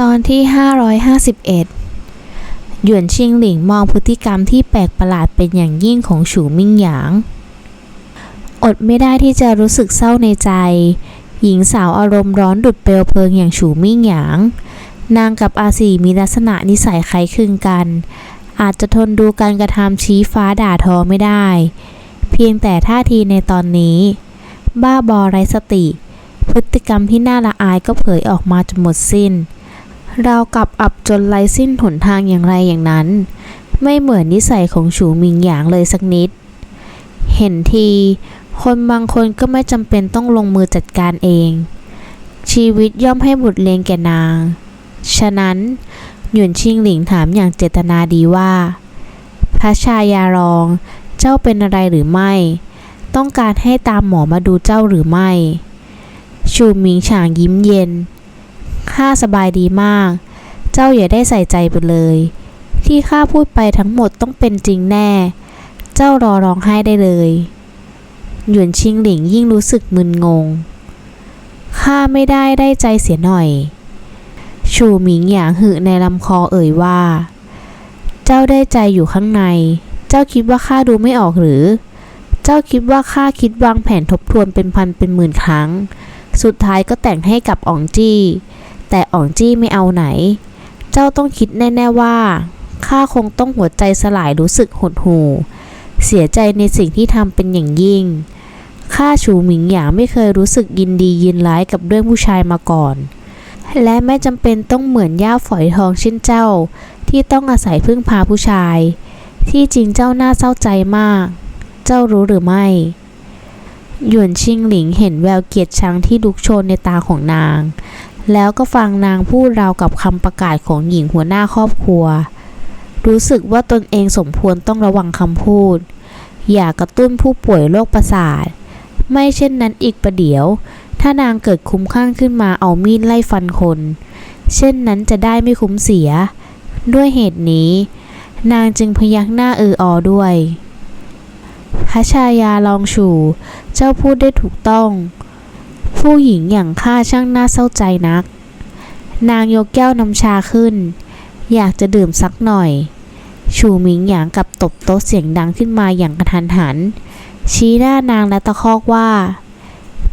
ตอนที่ 551 หยวนชิงหลิงมองพฤติกรรมที่แปลกประหลาดเป็นอย่างยิ่งของฉูมิ่งหยาง อดไม่ได้ที่จะรู้สึกเศร้าในใจ หญิงสาวอารมณ์ร้อนดุดเปลวเพลิงอย่างฉูมิ่งหยาง นางกับอาสีมีลักษณะนิสัยคล้ายคลึงกัน อาจจะทนดูการกระทำชี้ฟ้าด่าทอไม่ได้ เพียงแต่ท่าทีในตอนนี้ บ้าบอไร้สติ พฤติกรรมที่น่าละอายก็เผยออกมาจนหมดสิ้น เราวกับอับจนไร้สิ้นหนทางอย่างไรอย่างนั้น ไม่เหมือนนิสัยของฉูมิงหยางเลยสักนิด เห็นที คนบางคนก็ไม่จำเป็นต้องลงมือจัดการเอง ชีวิตย่อมให้บทเรียนแก่นาง ฉะนั้น หยวนชิงหลิงถามอย่างเจตนาดีว่า พระชายารองเจ้าเป็นอะไรหรือไม่ ต้องการให้ตามหมอมาดูเจ้าหรือไม่ ชูมิงฉางยิ้มเย็น ข้าสบายดีมาก เจ้าอย่าได้ใส่ใจไปเลย ที่ข้าพูดไปทั้งหมดต้องเป็นจริงแน่ เจ้ารอร้องไห้ได้เลย หยวนชิงหลิงยิ่งรู้สึกมึนงง ข้าไม่ได้ได้ใจเสียหน่อย ชูหมิงหยางหึในลำคอเอ่ยว่า เจ้าได้ใจอยู่ข้างใน เจ้าคิดว่าข้าดูไม่ออกหรือ เจ้าคิดว่าข้าคิดวางแผนทบทวนเป็นพันเป็นหมื่นครั้ง สุดท้ายก็แต่งให้กับอ๋องจี้ แต่อ๋องจี้ไม่เอาไหน เจ้าต้องคิดแน่ ๆว่า ข้าคงต้องหัวใจสลายรู้สึกหดหู่ เสียใจในสิ่งที่ทำเป็นอย่างยิ่ง ข้าชูหมิงหยางไม่เคยรู้สึกยินดียินร้ายกับเรื่องผู้ชายมาก่อน และไม่จำเป็นต้องเหมือนย่าฝอยทองเช่นเจ้า ที่ต้องอาศัยพึ่งพาผู้ชาย ที่จริงเจ้าน่าเศร้าใจมาก เจ้ารู้หรือไม่หยวนชิงหลิงเห็นแววเกียดชังที่ลุกโชนในตาของนาง แล้วก็ฟังนางพูดราวกับคำประกาศของหญิงหัวหน้าครอบครัว รู้สึกว่าตนเองสมควรต้องระวังคำพูด อย่ากระตุ้นผู้ป่วยโรคประสาท ไม่เช่นนั้นอีกประเดี๋ยว ถ้านางเกิดคุ้มข้างขึ้นมาเอามีดไล่ฟันคน เช่นนั้นจะได้ไม่คุ้มเสีย ด้วยเหตุนี้ นางจึงพยักหน้าเอออด้วยพระชายาลองชู เจ้าพูดได้ถูกต้อง ผู้หญิงอย่างข้าช่างน่าเศร้าใจนัก นางยกแก้วน้ำชาขึ้น อยากจะดื่มสักหน่อย ชูหมิงหยางกับตบโต๊ะเสียงดังขึ้นมาอย่างกระทันหัน ชี้หน้านางและตะคอกว่า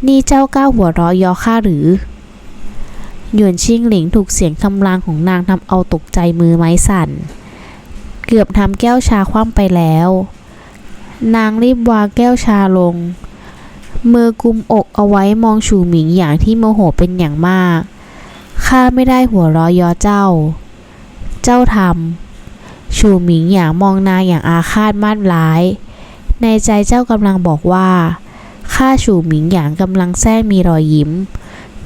นี่เจ้าก้าวหัวเราะยอข้าหรือหยวนชิงหลิงถูกเสียงคำรางของนางทำเอาตกใจมือไม้สั่น เกือบทำแก้วชาคว่ำไปแล้ว นางรีบวางแก้วชาลง มือกุมอกเอาไว้มองชูหมิงอย่างที่โมโหเป็นอย่างมาก ข้าไม่ได้หัวเราะยอเจ้า เจ้าทำชูหมิงอย่างมองนางอย่างอาฆาตมาดร้าย ในใจเจ้ากำลังบอกว่าข้าชูหมิงหยางกำลังแทรกมีรอยยิ้ม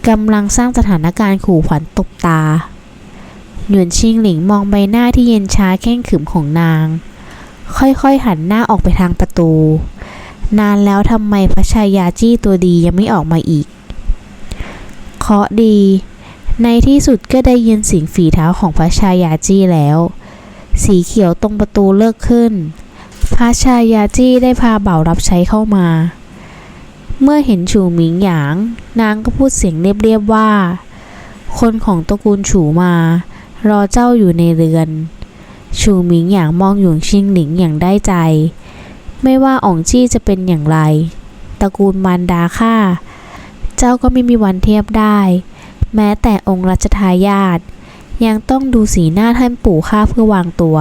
กำลังสร้างสถานการณ์ขู่ขวัญตบตา หยวนชิงหลิงมองใบหน้าที่เย็นชาแข้งขึมของนาง ค่อยๆหันหน้าออกไปทางประตู นานแล้วทำไมพระชายาจี้ตัวดียังไม่ออกมาอีก เคาะดี ในที่สุดก็ได้ยินเสียงฝีเท้าของพระชายาจี้แล้ว สีเขียวตรงประตูเลิกขึ้น พระชายาจี้ได้พาเบ่ารับใช้เข้ามา เมื่อเห็นฉูหมิงหยาง นางก็พูดเสียงเรียบๆว่า คนของตระกูลฉูมา รอเจ้าอยู่ในเรือน ชูหมิงหยางมองหยวนชิงหลิงอย่างได้ใจ ไม่ว่าอ่องจี้จะเป็นอย่างไรตระกูลมารดาข้าเจ้าก็ไม่มีวันเทียบได้ แม้แต่องค์รัชทายาทยังต้องดูสีหน้าท่านปู่ข้าเพื่อวางตัว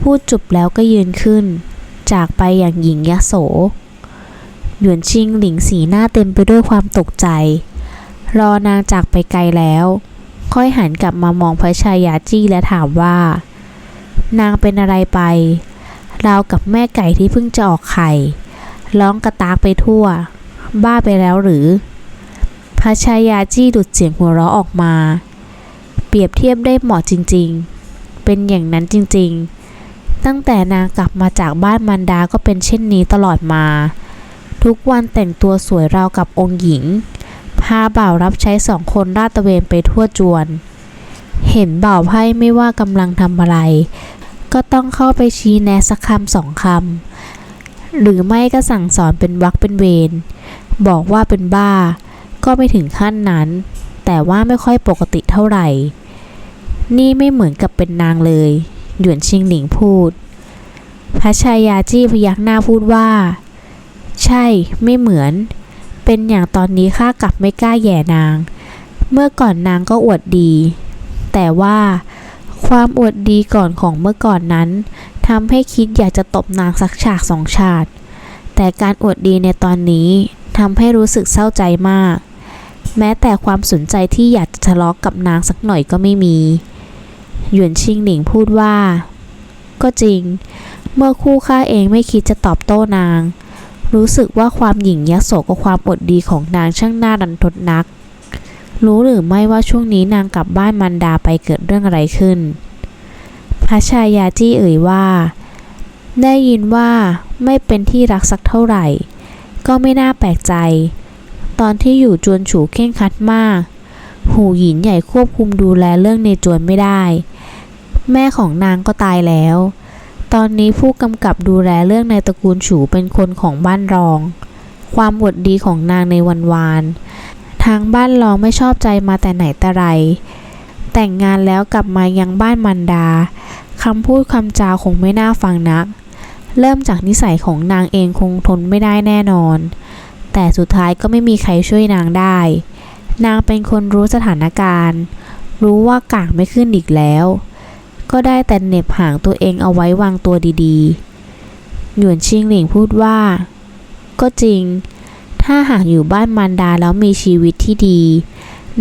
พูดจบแล้วก็ยืนขึ้น จากไปอย่างหญิงยโสหยวนชิงหลิงสีหน้าเต็มไปด้วยความตกใจ รอนางจากไปไกลแล้ว ค่อยหันกลับมามองพระชายาจี้และถามว่า นางเป็นอะไรไป ราวกับแม่ไก่ที่เพิ่งจะออกไข่ ร้องกระตากไปทั่ว บ้าไปแล้วหรือ พระชายาจี้ดุดเสียงหัวเราะออกมา เปรียบเทียบได้เหมาะจริงๆ เป็นอย่างนั้นจริงๆ ตั้งแต่นางกลับมาจากบ้านมันดาก็เป็นเช่นนี้ตลอดมา ทุกวันแต่งตัวสวยราวกับองค์หญิง พาบ่าวรับใช้สองคนราตะเวนไปทั่วจวนเห็นบ่าวไพ่ไม่ว่ากำลังทำอะไร ก็ต้องเข้าไปชี้แนะสักคำสองคำหรือไม่ก็สั่งสอนเป็นวักเป็นเวรบอกว่าเป็นบ้า ก็ไม่ถึงขั้นนั้น แต่ว่าไม่ค่อยปกติเท่าไหร่ นี่ไม่เหมือนกับเป็นนางเลย หยวนชิงหลิงพูดพระชายาจี้พยักหน้าพูดว่า ใช่ไม่เหมือน เป็นอย่างตอนนี้ข้ากลับไม่กล้าแย่นาง เมื่อก่อนนางก็อวดดี แต่ว่า ความอวดดีก่อนของเมื่อก่อนนั้นทำให้คิดอยากจะตบนางสักฉากสองฉากแต่การอวดดีในตอนนี้ทำให้รู้สึกเศร้าใจมาก แม้แต่ความสนใจที่อยากจะทะเลาะกกับนางสักหน่อยก็ไม่มี หยวนชิงหลิงพูดว่า ก็จริง เมื่อคู่ข้าเองไม่คิดจะตอบโต้นาง รู้สึกว่าความหยิ่งยักษ์โสกับความอดดีของนางช่างน่ารันทดนัก รู้หรือไม่ว่าช่วงนี้นางกลับบ้านมันดาไปเกิดเรื่องอะไรขึ้น พระชายาจี้เอ่ยว่า ได้ยินว่าไม่เป็นที่รักสักเท่าไหร่ ก็ไม่น่าแปลกใจ ตอนที่อยู่จวนฉูเข่งคัดมาก หูหยินใหญ่ควบคุมดูแลเรื่องในจวนไม่ได้ แม่ของนางก็ตายแล้ว ตอนนี้ผู้กำกับดูแลเรื่องในตระกูลฉูเป็นคนของบ้านรอง ความอดดีของนางในวันวาน ทางบ้านรองไม่ชอบใจมาแต่ไหนแต่ไร แต่งงานแล้วกลับมายังบ้านมันดาคำพูดคำจาคงไม่น่าฟังนัก เริ่มจากนิสัยของนางเองคงทนไม่ได้แน่นอน แต่สุดท้ายก็ไม่มีใครช่วยนางได้ นางเป็นคนรู้สถานการณ์ รู้ว่ากากไม่ขึ้นอีกแล้ว ก็ได้แต่เหน็บหางตัวเองเอาไว้วางตัวดีๆหยวนชิงหลิงพูดว่า ก็จริง ถ้าหากอยู่บ้านมารดาแล้วมีชีวิตที่ดี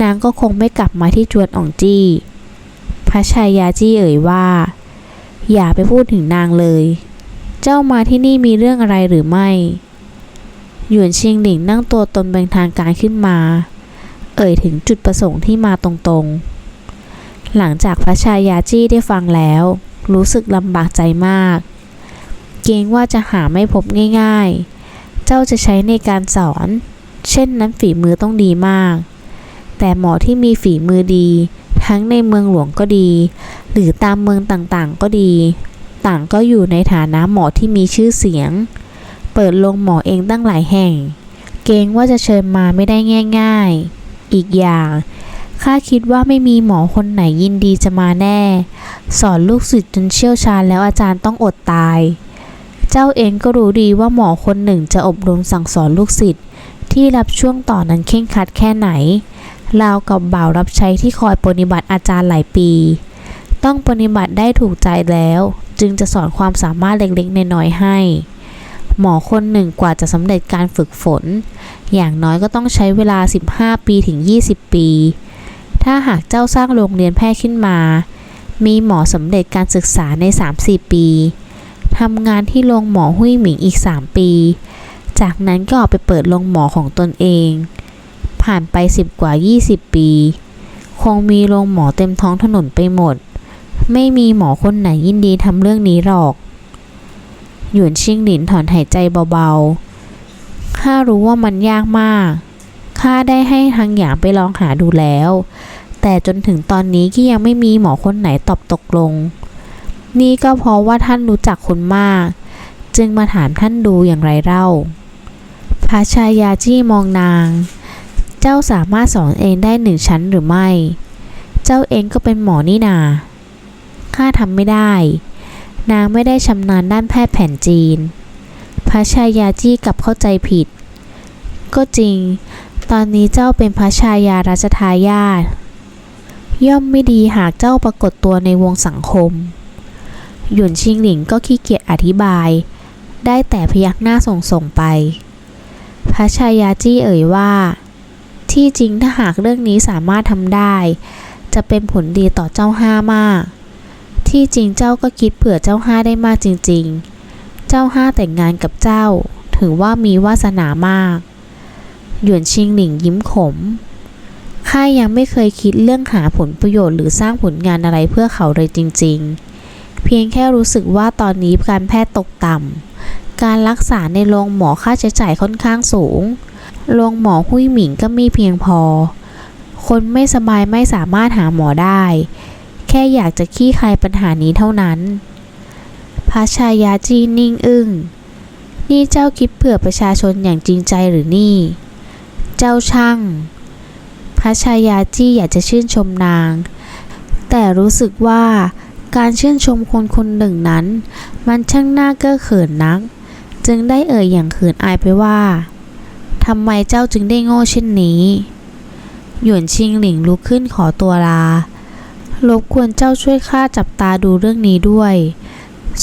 นางก็คงไม่กลับมาที่จวนอ่องจี้ พระชายาจี้เอ่ยว่า อย่าไปพูดถึงนางเลย เจ้ามาที่นี่มีเรื่องอะไรหรือไม่ หยวนชิงหลิงนั่งตัวตนเป็นทางการขึ้นมา เอ่ยถึงจุดประสงค์ที่มาตรงๆ หลังจากพระชายาจี้ได้ฟังแล้ว รู้สึกลำบากใจมาก เกรงว่าจะหาไม่พบง่ายๆ เจ้าจะใช้ในการสอน เช่นนั้นฝีมือต้องดีมาก แต่หมอที่มีฝีมือดี ทั้งในเมืองหลวงก็ดี หรือตามเมืองต่างๆก็ดี ต่างก็อยู่ในฐานะหมอที่มีชื่อเสียง เปิดโรงหมอเองตั้งหลายแห่ง เกรงว่าจะเชิญมาไม่ได้ง่าย ๆ อีกอย่างข้าคิดว่าไม่มีหมอคนไหนยินดีจะมาแน่ สอนลูกศิษย์จนเชี่ยวชาญแล้วอาจารย์ต้องอดตาย เจ้าเองก็รู้ดีว่าหมอคนหนึ่งจะอบรมสั่งสอนลูกศิษย์ที่รับช่วงต่อนั้นเข่งคัดแค่ไหนราวกับบ่าวรับใช้ที่คอยปฏิบัติอาจารย์หลายปี ต้องปฏิบัติได้ถูกใจแล้ว จึงจะสอนความสามารถเล็กๆนน้อยๆให้ หมอคนหนึ่งกว่าจะสำเร็จการฝึกฝน อย่างน้อยก็ต้องใช้เวลา 15 ปีถึง 20 ปี ถ้าหากเจ้าสร้างโรงเรียนแพทย์ขึ้นมา มีหมอสำเร็จการศึกษาใน 3-4 ปี ทำงานที่โรงหมอหุ้ยหมิงอีก 3 ปี จากนั้นก็ออกไปเปิดโรงหมอของตนเอง ผ่านไป 10 กว่า 20 ปี คงมีโรงหมอเต็มท้องถนนไปหมด ไม่มีหมอคนไหนยินดีทำเรื่องนี้หรอก หยวนชิงหลินถอนหายใจเบาๆ ข้ารู้ว่ามันยากมาก ข้าได้ให้ทางหยางไปลองหาดูแล้ว แต่จนถึงตอนนี้ก็ยังไม่มีหมอคนไหนตอบตกลง นี่ก็เพราะว่าท่านรู้จักคนมาก จึงมาถามท่านดูอย่างไรเล่าพระชายาจี้มองนาง เจ้าสามารถสอนเองได้หนึ่งชั้นหรือไม่ เจ้าเองก็เป็นหมอนี่นาข้าทำไม่ได้ นางไม่ได้ชำนาญด้านแพทย์แผนจีน พระชายาจี้กลับเข้าใจผิด ก็จริง ตอนนี้เจ้าเป็นพระชายาราชทายาทย่อมไม่ดีหากเจ้าปรากฏตัวในวงสังคม หยวนชิงหลิงก็ขี้เกียจอธิบาย ได้แต่พยักหน้าส่งส่งไป พระชายาจี้เอ่ยว่า ที่จริงถ้าหากเรื่องนี้สามารถทำได้ จะเป็นผลดีต่อเจ้าห้ามาก ที่จริงเจ้าก็คิดเผื่อเจ้าห้าได้มากจริง ๆ เจ้าห้าแต่งงานกับเจ้า ถือว่ามีวาสนามาก หยวนชิงหลิงยิ้มขมข้ายังไม่เคยคิดเรื่องหาผลประโยชน์หรือสร้างผลงานอะไรเพื่อเขาเลยจริง ๆ เพียงแค่รู้สึกว่าตอนนี้การแพทย์ตกต่ำ การรักษาในโรงหมอค่าใช้จ่ายค่อนข้างสูง โรงหมอหุ้ยหมิงก็มีเพียงพอ คนไม่สบายไม่สามารถหาหมอได้ แค่อยากจะขี้คายปัญหานี้เท่านั้นพระชายาจีนิ่งอึ้ง นี่เจ้าคิดเผื่อประชาชนอย่างจริงใจหรือนี่ เจ้าช่าง พระชายาจี้อยากจะชื่นชมนาง แต่รู้สึกว่า การชื่นชมคนคนหนึ่งนั้น มันช่างน่าเก้อเขินนัก จึงได้เอ่ยอย่างเขินอายไปว่าทำไมเจ้าจึงได้โง่เช่นนี้หยวนชิงหลิงลุกขึ้นขอตัวลารบกวนเจ้าช่วยข้าจับตาดูเรื่องนี้ด้วย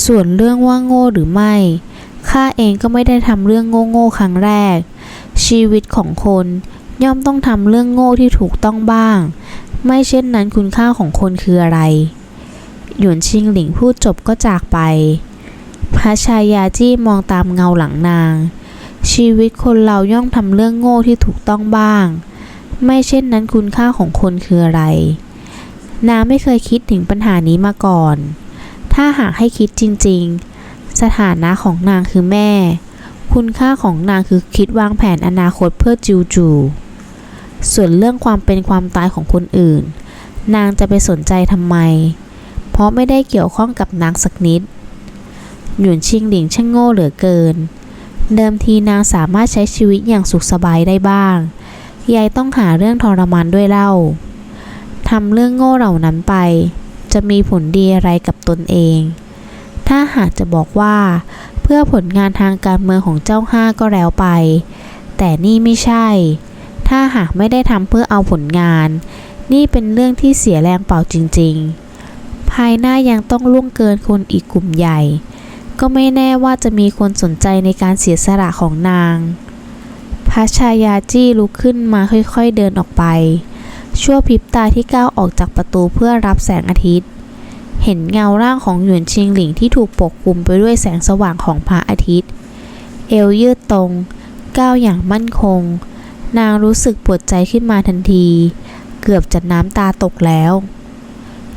ส่วนเรื่องว่าโง่หรือไม่ข้าเองก็ไม่ได้ทำเรื่องโง่ๆครั้งแรก ชีวิตของคนย่อมต้องทำเรื่องโง่ที่ถูกต้องบ้าง ไม่เช่นนั้นคุณค่าของคนคืออะไร หยวนชิงหลิงพูดจบก็จากไป พระชายาจี้มองตามเงาหลังนาง ชีวิตคนเราย่อมทำเรื่องโง่ที่ถูกต้องบ้าง ไม่เช่นนั้นคุณค่าของคนคืออะไร นางไม่เคยคิดถึงปัญหานี้มาก่อน ถ้าหากให้คิดจริงๆ สถานะของนางคือแม่ คุณค่าของนางคือคิดวางแผนอนาคตเพื่อจิวจูส่วนเรื่องความเป็นความตายของคนอื่น นางจะไปสนใจทำไม เพราะไม่ได้เกี่ยวข้องกับนางสักนิด หยวนชิงหลิงช่างโง่เหลือเกิน เดิมทีนางสามารถใช้ชีวิตอย่างสุขสบายได้บ้าง ยายต้องหาเรื่องทรมานด้วยเล่าทำเรื่องโง่เหล่านั้นไป จะมีผลดีอะไรกับตนเอง ถ้าหากจะบอกว่า เพื่อผลงานทางการเมืองของเจ้าห้าก็แล้วไป แต่นี่ไม่ใช่ ถ้าหากไม่ได้ทำเพื่อเอาผลงาน นี่เป็นเรื่องที่เสียแรงเปล่าจริง ๆ ภายหน้ายังต้องล่วงเกินคนอีกกลุ่มใหญ่ ก็ไม่แน่ว่าจะมีคนสนใจในการเสียสละของนางพระชายาจี้ลุกขึ้นมาค่อยๆเดินออกไป ชั่วพริบตาที่ก้าวออกจากประตูเพื่อรับแสงอาทิตย์ เห็นเงาร่างของหยวนชิงหลิงที่ถูกปกคลุมไปด้วยแสงสว่างของพระอาทิตย์ เอวยืดตรง ก้าวอย่างมั่นคง นางรู้สึกปวดใจขึ้นมาทันที เกือบจะน้ำตาตกแล้ว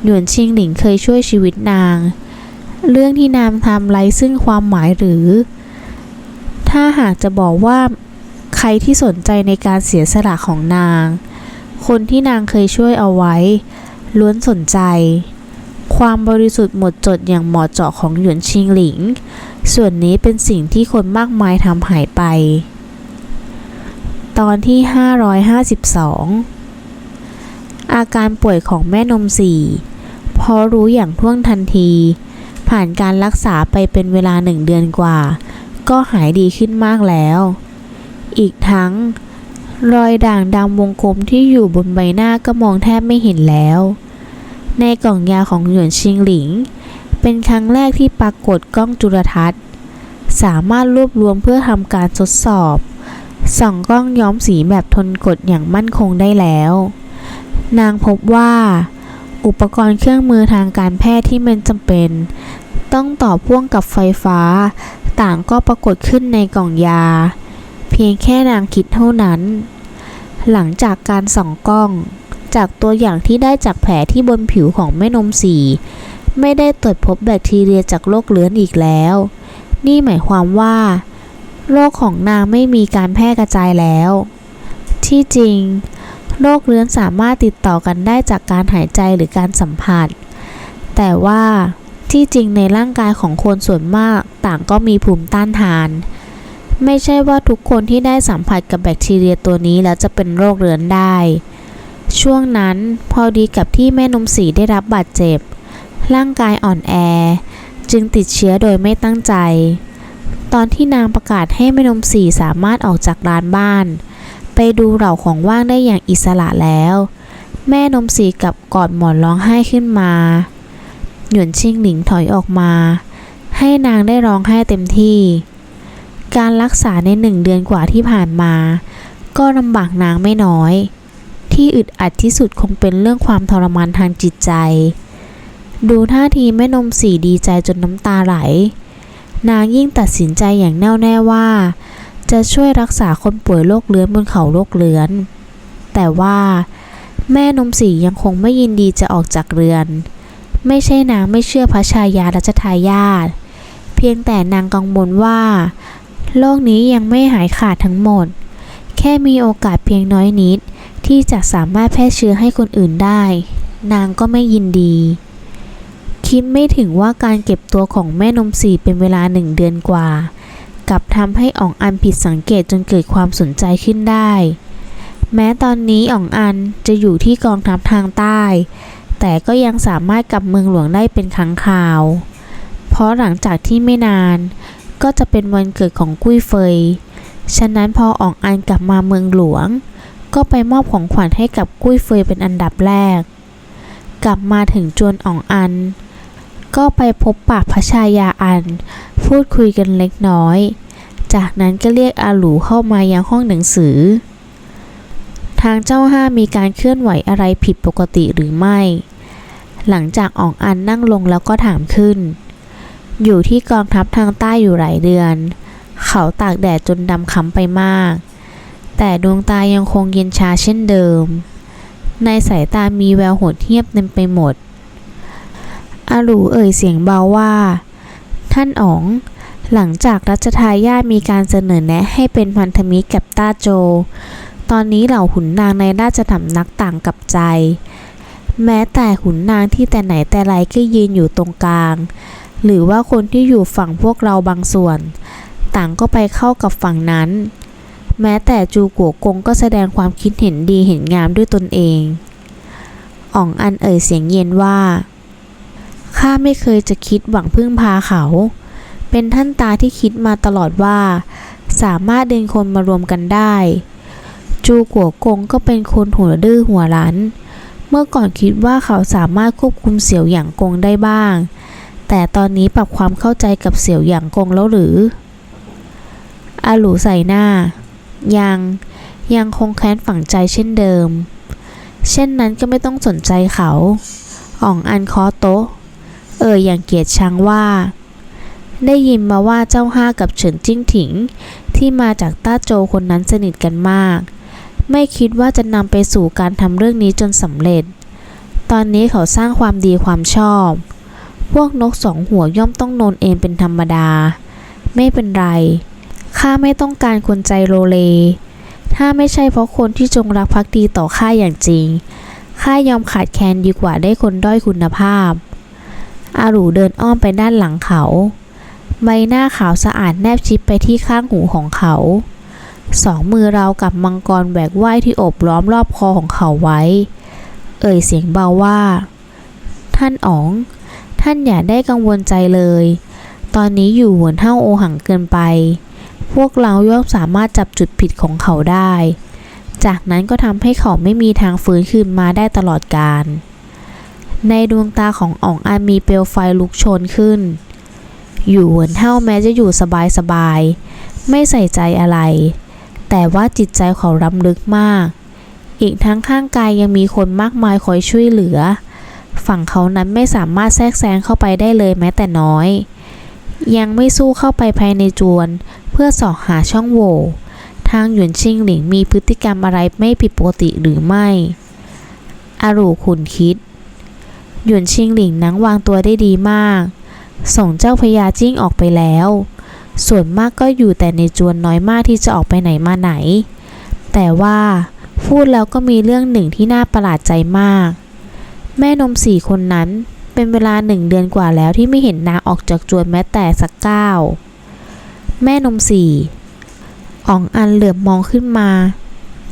หยวนชิงหลิงเคยช่วยชีวิตนาง เรื่องที่นางทำไรซึ่งความหมายหรือ ถ้าหากจะบอกว่า ใครที่สนใจในการเสียสละของนาง คนที่นางเคยช่วยเอาไว้ ล้วนสนใจ ความบริสุทธิ์หมดจดอย่างเหมาะเจาะของหยวนชิงหลิง ส่วนนี้เป็นสิ่งที่คนมากมายทำหายไป ตอนที่ 552 อาการป่วยของแม่นมสี่พอรู้อย่างท่วงทันที ผ่านการรักษาไปเป็นเวลาหนึ่งเดือนกว่า ก็หายดีขึ้นมากแล้ว อีกทั้ง รอยด่างดำวงกลมที่อยู่บนใบหน้าก็มองแทบไม่เห็นแล้ว ในกล่องยาของหยวนชิงหลิง เป็นครั้งแรกที่ปรากฏกล้องจุลทรรศน์ สามารถรวบรวมเพื่อทำการทดสอบส่องกล้องย้อมสีแบบทนกดอย่างมั่นคงได้แล้ว นางพบว่า อุปกรณ์เครื่องมือทางการแพทย์ที่มันจำเป็น ต้องต่อพ่วงกับไฟฟ้า ต่างก็ปรากฏขึ้นในกล่องยา เพียงแค่นางคิดเท่านั้น หลังจากการส่องกล้อง จากตัวอย่างที่ได้จากแผลที่บนผิวของแม่นมสีไม่ได้ตรวจพบแบคทีเรียจากโรคเลื้อนอีกแล้ว นี่หมายความว่าโรคของนางไม่มีการแพร่กระจายแล้ว ที่จริง โรคเลื้อนสามารถติดต่อกันได้จากการหายใจหรือการสัมผัส แต่ว่าที่จริงในร่างกายของคนส่วนมากต่างก็มีภูมิต้านทาน ไม่ใช่ว่าทุกคนที่ได้สัมผัสกับแบคทีเรียตัวนี้แล้วจะเป็นโรคเรื้อนได้ ช่วงนั้นพอดีกับที่แม่นมสีได้รับบาดเจ็บ ร่างกายอ่อนแอ จึงติดเชื้อโดยไม่ตั้งใจ ตอนที่นางประกาศให้แม่นมสีสามารถออกจากร้านบ้าน ไปดูเหล่าของว่างได้อย่างอิสระแล้ว แม่นมสีกับกอดหมอนร้องไห้ขึ้นมา หยวนชิงหลิงถอยออกมา ให้นางได้ร้องไห้เต็มที่ การรักษาในหนึ่งเดือนกว่าที่ผ่านมา ก็ลำบากนางไม่น้อย ที่อึดอัดที่สุดคงเป็นเรื่องความทรมานทางจิตใจ ดูท่าทีแม่นมสีดีใจจนน้ำตาไหล นางยิ่งตัดสินใจอย่างแน่วแน่ว่า จะช่วยรักษาคนป่วยโรคเลื้อนบนเขาโรคเลื้อน แต่ว่า แม่นมสียังคงไม่ยินดีจะออกจากเรือน ไม่ใช่นางไม่เชื่อพระชายารัชทายาทเพียงแต่นางกังวลว่าโรคนี้ยังไม่หายขาดทั้งหมด แค่มีโอกาสเพียงน้อยนิด ที่จะสามารถแพร่เชื้อให้คนอื่นได้ นางก็ไม่ยินดี คิดไม่ถึงว่าการเก็บตัวของแม่นมสีเป็นเวลาหนึ่งเดือนกว่า กลับทำให้อ่องอันผิดสังเกตจนเกิดความสนใจขึ้นได้ แม้ตอนนี้อ่องอันจะอยู่ที่กองทัพทางใต้ แต่ก็ยังสามารถกลับเมืองหลวงได้เป็นครั้งคราว เพราะหลังจากที่ไม่นาน ก็จะเป็นวันเกิดของกุ้ยเฟย ฉะนั้นพออ่องอันกลับมาเมืองหลวง ก็ไปมอบของขวัญให้กับกุ้ยเฟยเป็นอันดับแรก กลับมาถึงจวนอ่องอัน ก็ไปพบปากพระชายาอัน พูดคุยกันเล็กน้อย จากนั้นก็เรียกอาหลูเข้ามายังห้องหนังสือ ทางเจ้าห้ามีการเคลื่อนไหวอะไรผิดปกติหรือไม่ หลังจากอ่องอันนั่งลงแล้วก็ถามขึ้น อยู่ที่กองทัพทางใต้อยู่หลายเดือน เขาตากแดดจนดำค้ำไปมาก แต่ดวงตายังคงเย็นชาเช่นเดิม ในสายตามีแววโหดเหี้ยมเต็มไปหมดอาหลูเอ่ยเสียงเบาว่า ท่านอ๋อง หลังจากรัชทายาทมีการเสนอแนะให้เป็นพันธมิตรกับต้าโจ ตอนนี้เหล่าขุนนางในราชสำนักต่างกับใจ แม้แต่ขุนนางที่แต่ไหนแต่ไรก็ยืนอยู่ตรงกลาง หรือว่าคนที่อยู่ฝั่งพวกเราบางส่วน ต่างก็ไปเข้ากับฝั่งนั้น แม้แต่จูกัวกงก็แสดงความคิดเห็นดีเห็นงามด้วยตนเองอ่องอันเอ่ยเสียงเย็นว่า ข้าไม่เคยจะคิดหวังพึ่งพาเขา เป็นท่านตาที่คิดมาตลอดว่า สามารถดึงคนมารวมกันได้ จูกัวกงก็เป็นคนหัวดื้อหัวรั้น เมื่อก่อนคิดว่าเขาสามารถควบคุมเสี่ยวหยางกงได้บ้าง แต่ตอนนี้ปรับความเข้าใจกับเสี่ยวหยางกงแล้วหรือ อาหลูใส่หน้า ยังยังคงแค้นฝังใจเช่นเดิม เช่นนั้นก็ไม่ต้องสนใจเขา อ่องอันคอโต๊ะ เอ่ยอย่างเกียดชังว่า ได้ยินมาว่าเจ้าห้ากับเฉินจิ้งถิง ที่มาจากต้าโจคนนั้นสนิทกันมาก ไม่คิดว่าจะนำไปสู่การทำเรื่องนี้จนสำเร็จ ตอนนี้เขาสร้างความดีความชอบ พวกนกสองหัวย่อมต้องโนนเองเป็นธรรมดา ไม่เป็นไรข้าไม่ต้องการคนใจโลเล ถ้าไม่ใช่เพราะคนที่จงรักภักดีต่อข้าอย่างจริง ข้ายอมขาดแคลนดีกว่าได้คนด้อยคุณภาพ อาหรูเดินอ้อมไปด้านหลังเขา ใบหน้าขาวสะอาดแนบชิดไปที่ข้างหูของเขา สองมือเรากับมังกรแหวกว่ายที่อบล้อมรอบคอของเขาไว้ เอ่ยเสียงเบาว่า ท่านอ๋อง ท่านอย่าได้กังวลใจเลย ตอนนี้อยู่หวนเท่าโอหังเกินไป พวกเราย่อมสามารถจับจุดผิดของเขาได้ จากนั้นก็ทำให้เขาไม่มีทางฟื้นคืนมาได้ตลอดกาล ในดวงตาของอ่องอันมีเปลวไฟลุกโชนขึ้น อยู่เหวนเท่าแม้จะอยู่สบายสบายๆไม่ใส่ใจอะไร แต่ว่าจิตใจเขารำลึกมาก อีกทั้งข้างกายยังมีคนมากมายคอยช่วยเหลือ ฝั่งเขานั้นไม่สามารถแทรกแซงเข้าไปได้เลยแม้แต่น้อย ยังไม่สู้เข้าไปภายในจวน เพื่อสอบหาช่องโหว่ทางหยวนชิงหลิงมีพฤติกรรมอะไรไม่ผิดปกติหรือไม่อารูขุนคิด หยวนชิงหลิงนั้นวางตัวได้ดีมาก ส่งเจ้าพญาจิ้งออกไปแล้ว ส่วนมากก็อยู่แต่ในจวนน้อยมากที่จะออกไปไหนมาไหน แต่ว่าพูดแล้วก็มีเรื่องหนึ่งที่น่าประหลาดใจมาก แม่นมสี่คนนั้นเป็นเวลาหนึ่งเดือนกว่าแล้วที่ไม่เห็นนางออกจากจวนแม้แต่สักก้าวแม่นมสี่อ่องอันเหลือบมองขึ้นมา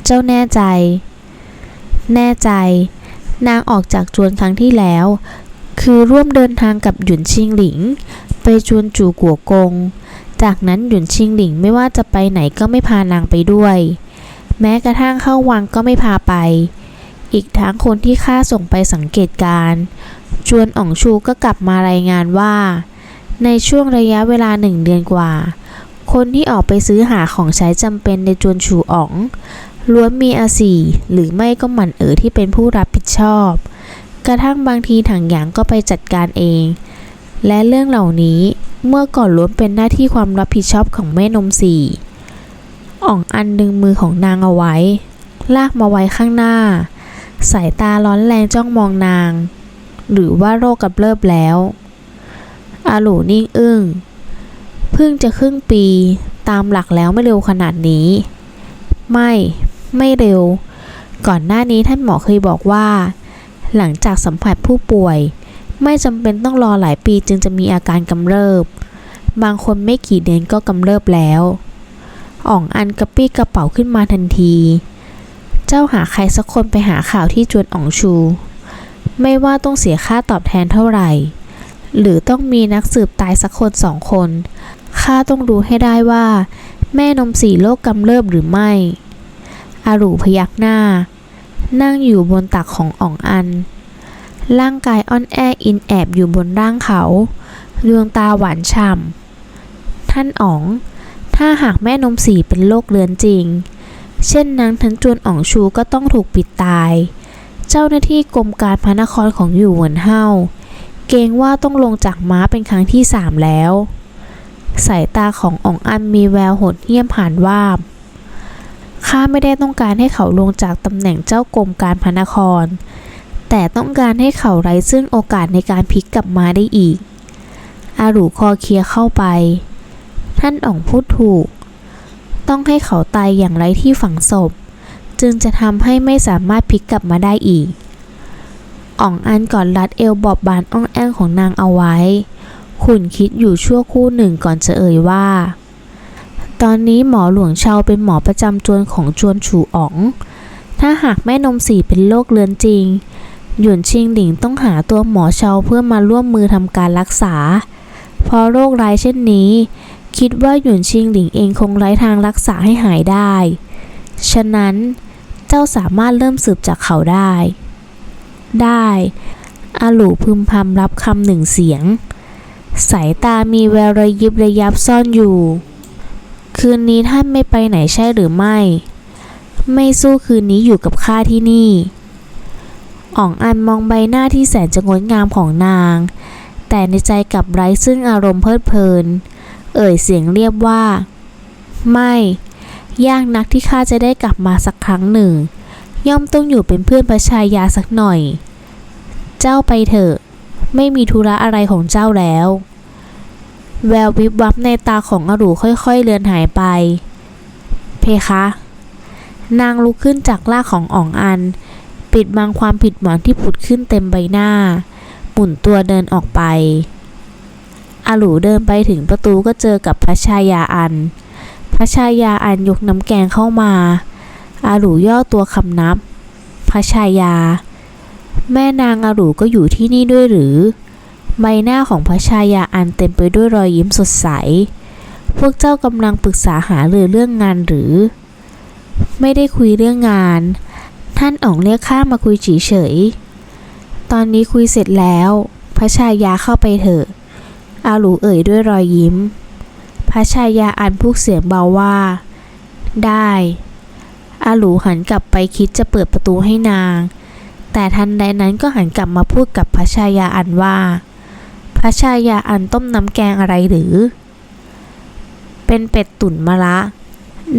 เจ้าแน่ใจ แน่ใจ นางออกจากจวนครั้งที่แล้ว คือร่วมเดินทางกับหยุนชิงหลิง ไปจวนจู่กัวกง จากนั้นหยุนชิงหลิงไม่ว่าจะไปไหนก็ไม่พานางไปด้วย แม้กระทั่งเข้าวังก็ไม่พาไป อีกทั้งคนที่ข้าส่งไปสังเกตการจวนอ่องชูก็กลับมารายงานว่า ในช่วงระยะเวลาหนึ่งเดือนกว่า คนที่ออกไปซื้อหาของใช้จำเป็นในจวนชูอ๋อง ล้วนมีอาสีหรือไม่ก็หมันเอ๋อที่เป็นผู้รับผิดชอบ กระทั่งบางทีถังหยางก็ไปจัดการเอง และเรื่องเหล่านี้เมื่อก่อนล้วนเป็นหน้าที่ความรับผิดชอบของแม่นมสี่อ่องอันดึงมือของนางเอาไว้ ลากมาไว้ข้างหน้า สายตาร้อนแรงจ้องมองนาง หรือว่าโรคกับเริบแล้วอาหลูนิ่งอึ้งเพิ่งจะครึ่งปีตามหลักแล้วไม่เร็วขนาดนี้ ไม่ ไม่เร็ว ก่อนหน้านี้ท่านหมอเคยบอกว่า หลังจากสัมผัสผู้ป่วย ไม่จำเป็นต้องรอหลายปีจึงจะมีอาการกำเริบ บางคนไม่กี่เดือนก็กำเริบแล้วอ่องอันกระปี้กระเป๋าขึ้นมาทันที เจ้าหาใครสักคนไปหาข่าวที่จวนอ่องชู ไม่ว่าต้องเสียค่าตอบแทนเท่าไหร่ หรือต้องมีนักสืบตายสักคนสองคนข้าต้องรู้ให้ได้ว่า แม่นมสีโรคกำเริบหรือไม่ อารูพยักหน้า นั่งอยู่บนตักของอ่องอัน ร่างกายอ่อนแออินแอบอยู่บนร่างเขา ดวงตาหวานฉ่ำ ท่านอ๋อง ถ้าหากแม่นมสีเป็นโรคเรื้อนจริง เช่นนั้นทั้งจวนอ๋องชูก็ต้องถูกปิดตาย เจ้าหน้าที่กรมการพระนครของอยู่เหวินเฮาเกรงว่าต้องลงจากม้าเป็นครั้งที่สามแล้ว สายตาของอ๋องอันมีแววโหดเหี้ยมผ่านวาบ ข้าไม่ได้ต้องการให้เขาลงจากตำแหน่งเจ้ากรมการพระนคร แต่ต้องการให้เขาไร้ซึ่งโอกาสในการพลิกกลับมาได้อีก อารูคอเคลียเข้าไป ท่านอ๋องพูดถูก ต้องให้เขาตายอย่างไร้ที่ฝังศพ จึงจะทำให้ไม่สามารถพลิกกลับมาได้อีกอ่องอันกอดรัดเอวบอบบานอ่องแองของนางเอาไว้ ขุนคิดอยู่ชั่วครู่หนึ่งก่อนจะเอ่ยว่า ตอนนี้หมอหลวงเชาเป็นหมอประจำจวนของจวนฉูอ๋อง ถ้าหากแม่นมสีเป็นโรคเลือนจริง หยวนชิงหลิงต้องหาตัวหมอเชาเพื่อมาร่วมมือทำการรักษา เพราะโรคร้ายเช่นนี้ คิดว่าหยวนชิงหลิงเองคงไร้ทางรักษาให้หายได้ ฉะนั้นเจ้าสามารถเริ่มสืบจากเขาได้ ได้อาหลูพึมพำรับคำหนึ่งเสียง สายตามีแววระยิบระยับซ่อนอยู่ คืนนี้ท่านไม่ไปไหนใช่หรือไม่ ไม่สู้คืนนี้อยู่กับข้าที่นี่อ่องอันมองใบหน้าที่แสนจะงดงามของนาง แต่ในใจกลับไร้ซึ่งอารมณ์เพลิดเพลิน เอ่ยเสียงเรียบว่า ไม่ ยากนักที่ข้าจะได้กลับมาสักครั้งหนึ่ง ย่อมต้องอยู่เป็นเพื่อนพระชายาสักหน่อย เจ้าไปเถอะ ไม่มีธุระอะไรของเจ้าแล้ว แวววิบวับในตาของอรูค่อยๆเลือนหายไป เพคะ นางลุกขึ้นจากลากของอ่องอัน ปิดบังความผิดหวังที่ผุดขึ้นเต็มใบหน้า หมุนตัวเดินออกไปอาหลูเดินไปถึงประตูก็เจอกับพระชายาอัน พระชายาอันยกน้ำแกงเข้ามา อาหลูย่อตัวคำนับ พระชายา แม่นางอาหลูก็อยู่ที่นี่ด้วยหรือ ใบหน้าของพระชายาอันเต็มไปด้วยรอยยิ้มสดใส พวกเจ้ากำลังปรึกษาหารือเรื่องงานหรือ ไม่ได้คุยเรื่องงาน ท่านอ๋องเรียกข้ามาคุยเฉยๆ ตอนนี้คุยเสร็จแล้ว พระชายาเข้าไปเถอะ อาหลูเอ่ยด้วยรอยยิ้ม พระชายาอันพูกเสียงเบาว่า ได้อาหลูหันกลับไปคิดจะเปิดประตูให้นาง แต่ทันใดนั้นก็หันกลับมาพูดกับพระชายาอันว่า พระชายาอันต้มน้ำแกงอะไรหรือ เป็นเป็ดตุ๋นมะระ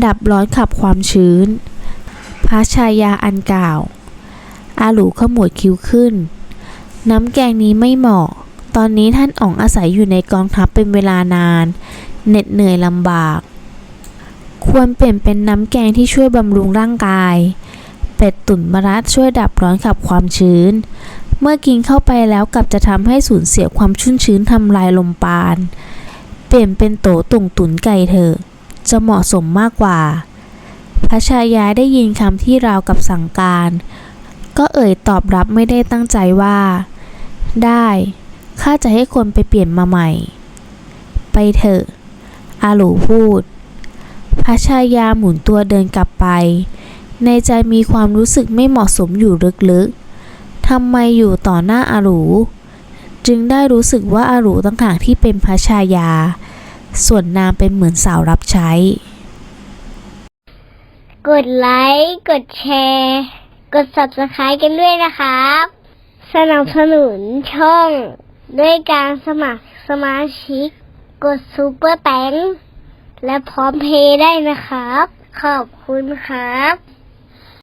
ดับร้อนขับความชื้น พระชายาอันกล่าว อาหลูขมวดคิ้วขึ้น น้ำแกงนี้ไม่เหมาะ ตอนนี้ท่านอ๋องอาศัยอยู่ในกองทัพเป็นเวลานาน เหน็ดเหนื่อยลำบาก ควรเปลี่ยนเป็นน้ำแกงที่ช่วยบำรุงร่างกาย เป็ดตุ๋นมะระช่วยดับร้อนขับความชื้น เมื่อกินเข้าไปแล้วกลับจะทำให้สูญเสียความชุ่มชื้นทำลายลมปาน เปลี่ยนเป็นโตตุ่งตุนไก่เถอะจะเหมาะสมมากกว่า พระชายาได้ยินคำที่ราวกับสั่งการ ก็เอ่ยตอบรับไม่ได้ตั้งใจว่า ได้ข้าจะให้คนไปเปลี่ยนมาใหม่ ไปเถอะ อาหลูพูด พระชายาหมุนตัวเดินกลับไป ในใจมีความรู้สึกไม่เหมาะสมอยู่ลึกๆ ทำไมอยู่ต่อหน้าอาหลูจึงได้รู้สึกว่าอาหลูต่างหากที่เป็นพระชายา ส่วนนางเป็นเหมือนสาวรับใช้ กดไลค์ กดแชร์ กด subscribe กันด้วยนะครับ สนับสนุนช่อง ด้วยการสมัครสมาชิก กดซูเปอร์แตงและพร้อมเพย์ได้นะครับ ขอบคุณครับ